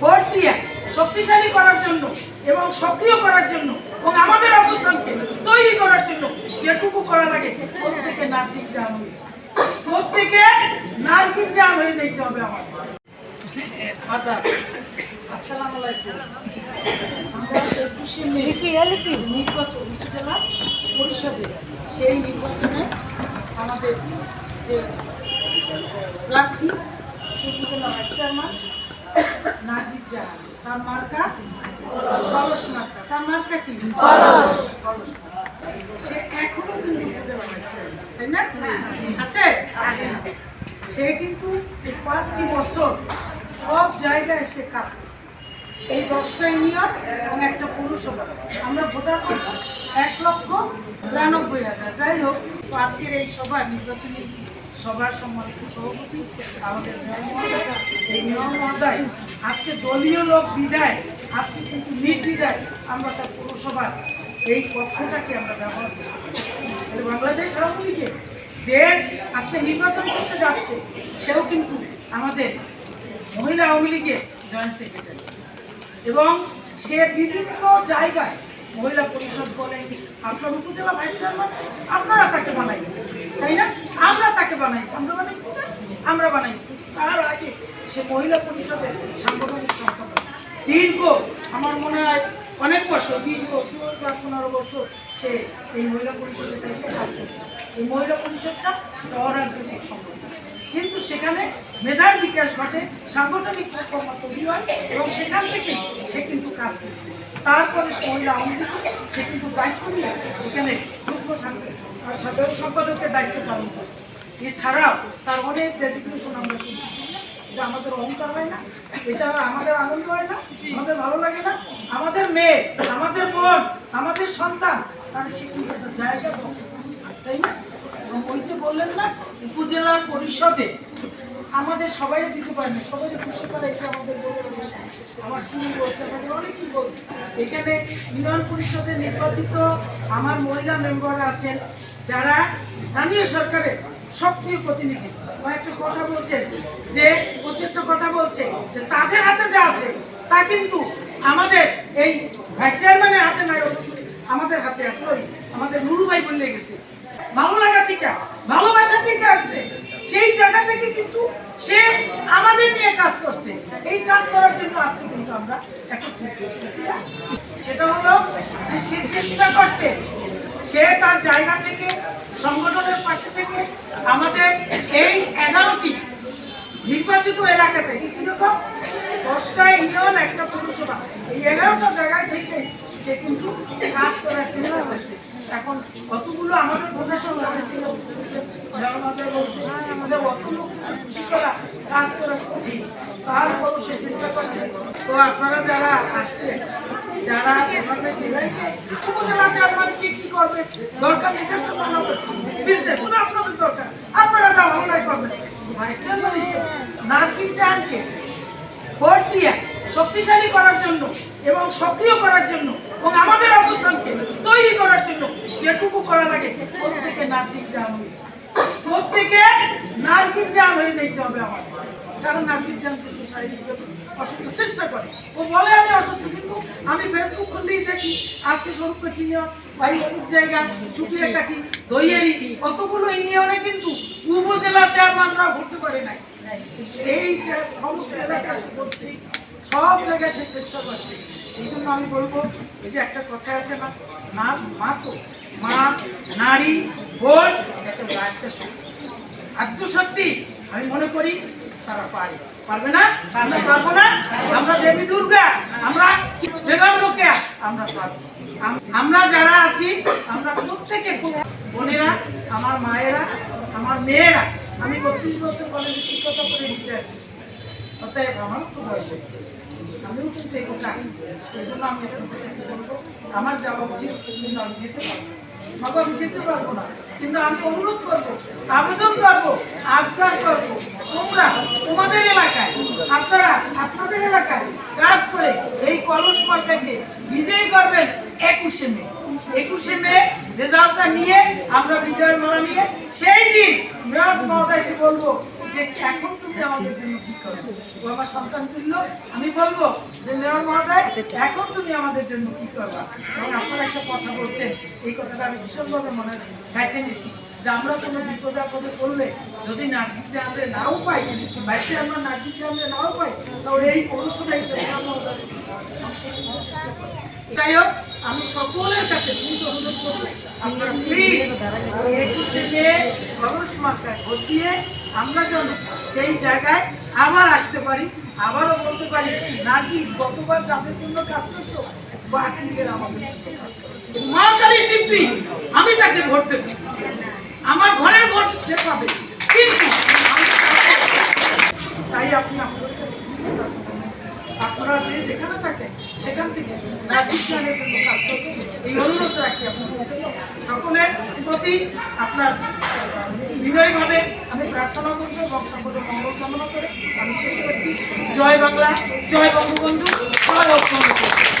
Vote দিয়ে শক্তিশালী করার জন্য এবং সক্রিয় করার জন্য এবং আমাদের অবস্থানকে তৈরি করার জন্য যেটুকু করা লাগে প্রত্যেকে নার্গিস জাহান হয়ে প্রত্যেকে নার্গিস জাহান হয়ে যেতে হবে আমার আদাব। আসসালামু আলাইকুম। আমরা একুশে মে নির্বাচন উপজেলা পরিষদে সেই নির্বাচনে আমাদের যে প্রার্থী সেই উপজেলা ভাইস চেয়ারম্যান জাহান। তার মার্কা কলস মার্কা। তার মার্কা কি? সে এখনও কিন্তু উপজেলা ভাইস তাই না? আছে? সে কিন্তু এই পাঁচটি বছর সব জায়গায় সে কাজ করছে। এই দশটা ইউনিয়ন এবং একটা পৌরসভা। আমরা ভোটার করব এক লক্ষ বিরানব্বই হাজার। যাই হোক আজকের এই সভার নির্বাচনী সভার সম্মানিত সভাপতি, আমাদের মেয়র এই মেয়র মহোদয় আজকে দলীয় লোক বিদায়, আজকে কিন্তু নির্দ্বিধায় আমরা তার পৌরসভার এই কক্ষটাকে আমরা ব্যবহার করি বাংলাদেশ আওয়ামী যে আজকে নির্বাচন করতে যাচ্ছে, সেও কিন্তু আমাদের মহিলা আওয়ামী লীগের জয়েন্ট সেক্রেটারি। এবং সে বিভিন্ন জায়গায় মহিলা পরিষদ বলেন, আপনার উপজেলা ভাইস চেয়ারম্যান, আপনারা তাকে বানাইছেন, তাই না? আমরা তাকে বানাইছি, আমরা বানাইছি না? আমরা বানাইছি। কিন্তু তার আগে সে মহিলা পরিষদের সাংগঠনিক সম্পাদক। দীর্ঘ, আমার মনে হয় অনেক বছর, বিশ বছর বা পনেরো বছর সে এই মহিলা পরিষদের দায়িত্বে কাজ করছে। এই মহিলা পরিষদটা অরাজনৈতিক সংগঠন। কিন্তু সেখানে মেধার বিকাশ ঘটে, সাংগঠনিক প্ল্যাটফর্ম তৈরি হয় এবং সেখান থেকেই সে কিন্তু কাজ করছে। তারপরে মহিলা আওয়ামী সে কিন্তু দায়িত্ব নিয়ে এখানে যুগ্ম সাধারণ সম্পাদকের দায়িত্ব পালন করছে। এছাড়াও তার অনেক ডেজিগনেশন আমরা চলছি এটা আমাদের অহংকার হয় না, এটা আমাদের আনন্দ হয় না, আমাদের ভালো লাগে না, আমাদের মেয়ে, আমাদের বোন, আমাদের সন্তান, তার সে কিন্তু একটা জায়গা তাই না? এবং ওই যে বললেন না, উপজেলা পরিষদে আমাদের সবাই দিতে পারে না সবাই খুশি করে এটা আমাদের আমার সিনি বলছে, আমাদের অনেকেই বলছে, এখানে ইউনিয়ন পরিষদে নির্বাচিত আমার মহিলা মেম্বাররা আছেন, যারা স্থানীয় সরকারের সক্রিয় প্রতিনিধি। কয়েকটা কথা বলছেন যে একটা কথা বলছে, যে তাদের হাতে যা আছে, তা কিন্তু আমাদের এই চেয়ারম্যানের হাতে নাই, অথচ আমাদের হাতে আছে আমাদের নুরু ভাই বললে গেছে। ভালো লাগা থেকে ভালোবাসা থেকে আসছে সেই জায়গা থেকে কিন্তু সে আমাদের নিয়ে কাজ করছে। এই কাজ করার জন্য আজকে কিন্তু আমরা একত্রিত সেটা হলো যে সে চেষ্টা করছে সে তার জায়গা থেকে সংগঠনের পাশে থেকে আমাদের এই এগারোটি নির্বাচিত এলাকাতে এই কীরকম দশটা ইউনিয়ন একটা পৌরসভা। এই এগারোটা জায়গায় থেকে সে কিন্তু কাজ করার চেষ্টা করেছে। এখন কতগুলো আমাদের প্রশাসন আমাদেরকে লোক আমাদের বলছে, আমাদের অত লোক খুশি করা কাজ করা কঠিন তারপরও সে চেষ্টা করছে। তো আপনারা যারা আসছেন যারা জেলাইতে উপজেলা চেয়ারম্যান কি কি করবে, দরকার শুধু আপনাদের দরকার। আপনারা যা জাহানকে ভোট দিয়ে শক্তিশালী করার জন্য এবং সক্রিয় করার জন্য এবং আমাদের অবস্থানকে তৈরি করার জন্য যেটুকু করা লাগে প্রত্যেকে নার্গিস জাহান হয়ে প্রত্যেকে নার্গিস জাহান হয়ে যেতে হবে আমার। কারণ নার্গিস জাহান কিন্তু শারীরিকভাবে অসুস্থ, চেষ্টা করে। ও বলে আমি অসুস্থ কিন্তু আমি ফেসবুক খুললেই দেখি আজকে স্বরূপ ইউনিয়ন ভাই অমুক জায়গা, চুটিয়া কাঠি দইয়েরি কতগুলো ইউনিয়নে কিন্তু পূর্ব উপজেলা চেয়ারম্যানরা ভরতে পারে নাই। এই সমস্ত এলাকা করছে সব জায়গায় সে চেষ্টা করছে। এই জন্য আমি বলব, এই যে একটা কথা আছে না না মা তো, মা, নারী, বোন একটা আত্মশক্তি, আমি মনে করি তারা পারে। পারবে না? আমরা পারব না? আমরা দেবী দুর্গা, আমরা বেগম লোকে আমরা পারব। আমরা যারা আছি, আমরা প্রত্যেকে বোনেরা, আমার মায়েরা, আমার মেয়েরা, আমি বত্রিশ বছর কলেজে শিক্ষকতা করে রিটায়ার করছি অতএব আমারও তো বয়স হয়েছে। আমিও কিন্তু এগোটা এই জন্য আমি আপনাদের কাছে বলব, আমার যাওয়া উচিত, কিন্তু আমি যেতে পারব আমি যেতে পারব না, কিন্তু আমি অনুরোধ করব, আবেদন করব, আবদার করব, তোমরা তোমাদের এলাকায়, আপনারা আপনাদের এলাকায় কাজ করে এই কলস মার্কাকে বিজয়ী করবেন একুশে মে। একুশে মে রেজাল্টটা নিয়ে আমরা বিজয়ের মালা নিয়ে সেই দিন মেয়র বলব যে এখন তুমি আমাদের জন্য কি করবে আমার সন্তান তুল্য, আমি বলব যে মেয়র মহোদয়, এখন তুমি আমাদের জন্য কি করবা? এবং আপনারা একটা কথা বলছেন, এই কথাটা আমি ভীষণভাবে মনে গাইতে নিছি যে আমরা কোনো বিপদ আপদে করলে যদি নার্গিস জাহানরে নাও পাই, বাইশে আমরা নার্গিস জাহানরে নাও পাই তাও এই পৌরসভা হিসেবে আমরা। যাই হোক আমি সকলের কাছে কিন্তু অনুরোধ করব, আপনারা প্লিজ একুশে মে খরচ মার্কায় ভোট দিয়ে আমরা যেন সেই জায়গায় আবার আসতে পারি, আবারও বলতে পারি, নার্গিস, গতবার যাদের জন্য কাজ করছ বাকিদের আমাদের জন্য কাজ করো। টিপি, আমি তাকে ভোট দেবো আমার ঘরের ভোট সে পাবে কিন্তু তাই আপনি আপনাদের কাছে বিনীত প্রার্থনা করবেন। আপনারা যে যেখানে থাকেন সেখান থেকে নাগরিক জ্ঞানের জন্য কাজ করবেন এই অনুরোধ রাখি আপনাদের সকলের প্রতি আপনার বিনয়ভাবে আমি প্রার্থনা করব এবং সকলের মঙ্গল কামনা করে আমি শেষ করছি জয় বাংলা, জয় বঙ্গবন্ধু, জয় অক্ষর